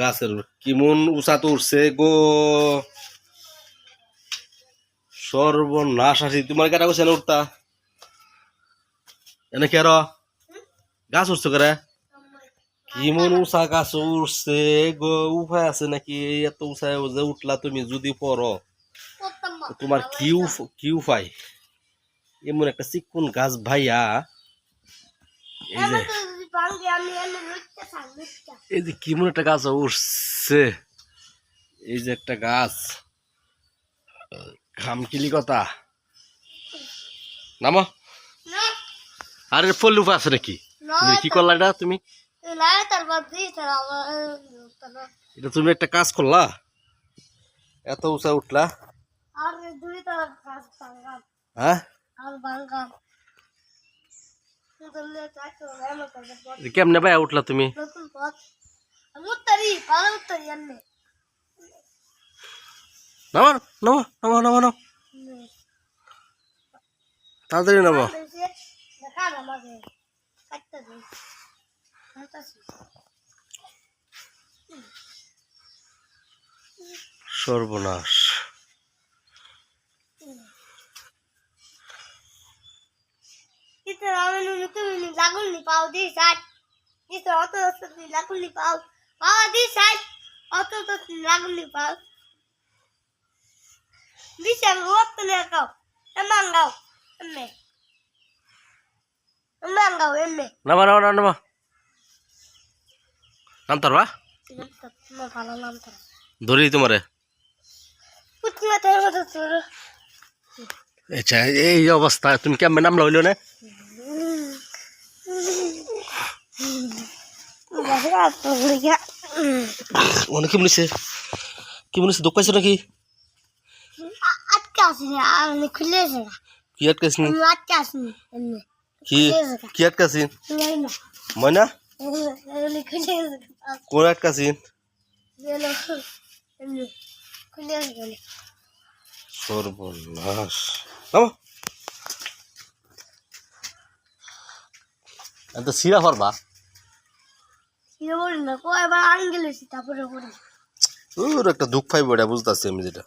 গাছের কিমন উঁচা তো উঠছে গো। সর্বনাশ আসি তোমার কেটা না উঠতা? এনে কে গাছ উঠছো করে? কিমন উঁচা গাছ উঠছে গো উপায় আছে নাকি? এত উঁচায় যে উঠলা তুমি যদি পড়ো। তোমার কি কি উপায় এমন একটা চিকুন গাছ ভাইয়া। এই যে এই যে কেমন একটা গাছ উঠছে। এই যে একটা গাছ। খামকিলি কথা নামো আরে পল্লু আছে নাকি? তুমি কি করলা এটা তুমি? এটা তুমি একটা কাজ করলা? এত উঁচা উঠলা? হ্যাঁ? কেমনে উঠলা তুমি? নামো নামো নামো নামো নামো। তাড়াতাড়ি নামো। সর্বনাশ। লাগুননি পাও দি সাইড। দিস অত লাগুননি পাও। পাওয়া দি সাইড অত তো লাগুননি পাও। দিস আমি ওত লে কাও এমন গাও এমনে এমন গাও এমনে নামা নামা নামা নামা। নামতার বা ভালো নাম তো ধরি তোমারে। আচ্ছা এই অবস্থা তুমি কেমন নামলা হইল না? তো কি বলেছে? কি বলেছে? দুঃখ পাইছো নাকি? আটকে আসিনি আমি খুলে এসে কি আমি আটকে কি কি? আটকাছি যাই না। ময়না। কোন এসে গেল সর্বনাশ। নামো। এত সিরা পারবা হিরো বলি না কয়বার আঙ্গেল এসে তারপরে বলি একটা দুঃখ পাইব এটা আমি যেটা।